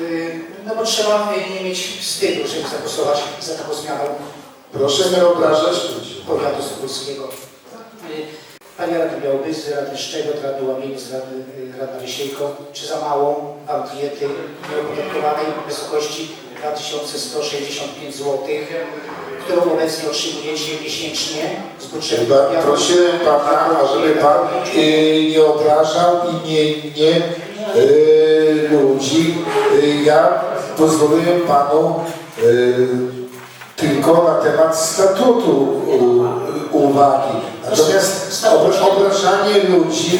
Y, No bo trzeba nie mieć wstydu, żeby zagłosować za taką zmianą Proszę nie obrażać ludzi. powiatu sokólskiego. Y, Panie Radny Białoby, z Rady Szczegot, Rady Łamieni, z Rady y, Radna Wisiejko, czy za małą Wam diety nieopodatkowanej w wysokości 2165 zł, którą obecnie otrzymujecie miesięcznie z budżetu Chyba prosiłem Pana, ażeby Pan nie obrażał i nie, nie y, ludzi. Ja pozwoliłem Panu y, tylko na temat statutu y, uwagi. Natomiast obra- obrażanie ludzi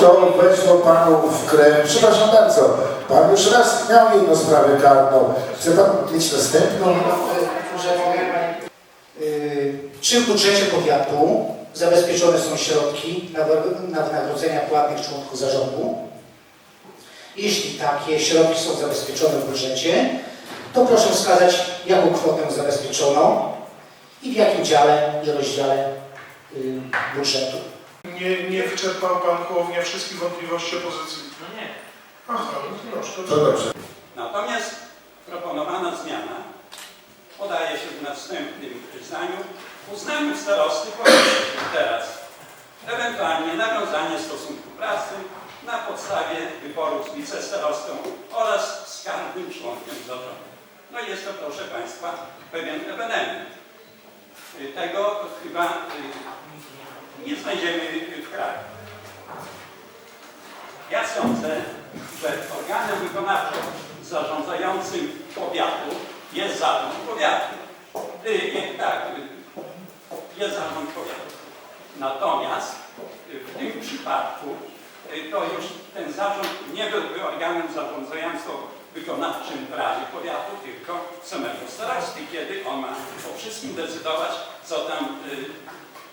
to weszło Panu w krew. Przepraszam bardzo, Pan już raz miał jedną sprawę karną. Chce Pan mieć następną? y, czy w budżecie powiatu zabezpieczone są środki na wynagrodzenia płatnych członków zarządu? Jeśli takie środki są zabezpieczone w budżecie, to proszę wskazać, jaką kwotę zabezpieczono i w jakim dziale i rozdziale y, budżetu. Nie, nie wyczerpał Pan Hołownia wszystkich wątpliwości opozycji. No nie. Aha, no proszę. To dobrze. Natomiast proponowana zmiana podaje się w następnym zdaniu. Uznaniu starosty teraz ewentualnie nawiązanie stosunku pracy na podstawie wicestarostą oraz z każdym członkiem zarządu. No i jest to, proszę Państwa, pewien ewenement. Tego chyba y, nie znajdziemy w kraju. Ja sądzę, że organem wykonawczym zarządzającym powiatu jest zarząd powiatu. Y, nie, tak, y, jest zarząd powiatu. Natomiast w tym przypadku to już ten zarząd nie byłby organem zarządzająco-wykonawczym w Radzie Powiatu, tylko samego starosty, kiedy on ma o wszystkim decydować, co tam, y,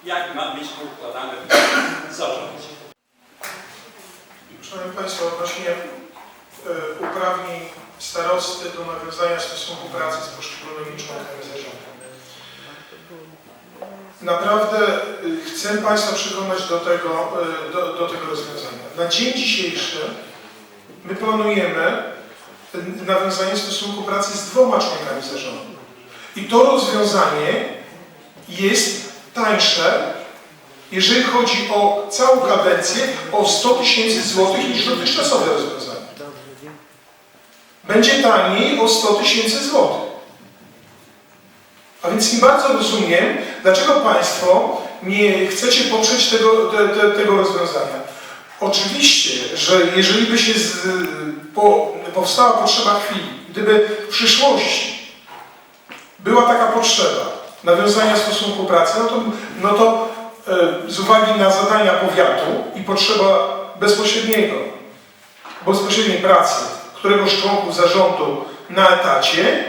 jak ma być układane w zarządzie. Szanowni Państwo, odnośnie e, uprawnień starosty do nawiązania stosunku pracy z poszczególnymi członkami zarządu. Naprawdę y, chcę Państwa przekonać do tego, y, do, do tego rozwiązania. Na dzień dzisiejszy my planujemy nawiązanie stosunku pracy z dwoma członkami zarządu. I to rozwiązanie jest tańsze jeżeli chodzi o całą kadencję, o 100 tysięcy złotych niż dotychczasowe rozwiązanie. Będzie taniej o 100 tysięcy złotych. A więc nie bardzo rozumiem, dlaczego Państwo nie chcecie poprzeć tego, te, te, tego rozwiązania. Oczywiście, że jeżeli by się z, po, powstała potrzeba chwili, gdyby w przyszłości była taka potrzeba nawiązania stosunku pracy, no to, no to e, z uwagi na zadania powiatu i potrzeba bezpośredniego, bezpośredniej pracy któregoś członków zarządu na etacie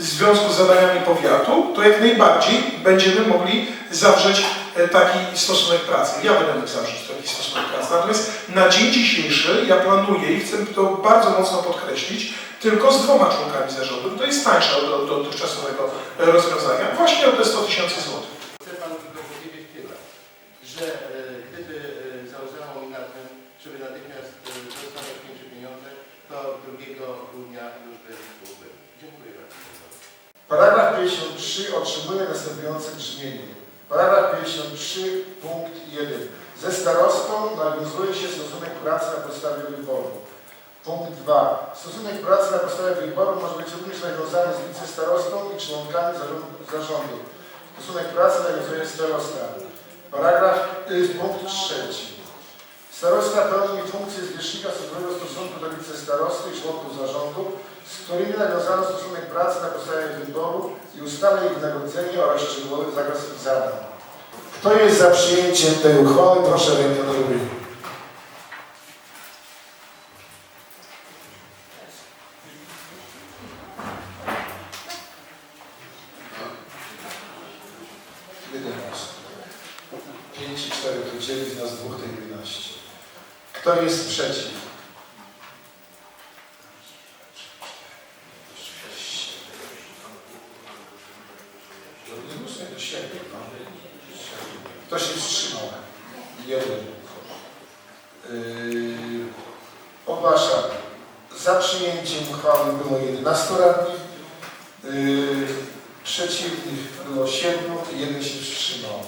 w związku z zadaniami powiatu, to jak najbardziej będziemy mogli zawrzeć e, taki stosunek pracy. Ja będę mógł zawrzeć taki stosunek pracy. Natomiast na dzień dzisiejszy ja planuję i chcę to bardzo mocno podkreślić, tylko z dwoma członkami zarządu. To jest tańsze od, dotychczasowego rozwiązania, właśnie o te 100 tysięcy złotych. Chcę Panu tylko powiedzieć tyle, że e, gdyby e, zależało mi na tym, żeby natychmiast e, dostawać większe pieniądze, 2 grudnia już by byłby. Dziękuję bardzo. Paragraf 53 otrzymuje następujące brzmienie. Paragraf 53 punkt 1. Ze starostą nawiązuje się stosunek pracy na podstawie wyboru. Punkt 2. Stosunek pracy na podstawie wyboru może być również nawiązany z wicestarostą i członkami zarządu- zarządu. Stosunek pracy nawiązuje starosta. Paragraf, y, punkt 3. Starosta pełni funkcję zwierzchnika służbowego w stosunku do wicestarosty i członków zarządu, z którymi nawiązano stosunek pracy na podstawie wyboru i ustala ich wynagrodzenie oraz szczegółowy zakres ich zadań. Kto jest za przyjęciem tej uchwały? Proszę rękę do góry. Pięć i cztery, dzieli z nas dwóch, jedenaście. Kto jest przeciw? Kto się wstrzymał? Jeden. Yy, ogłaszam Za przyjęciem uchwały było 11 radnych, yy, przeciwnych było 7, jeden się wstrzymał.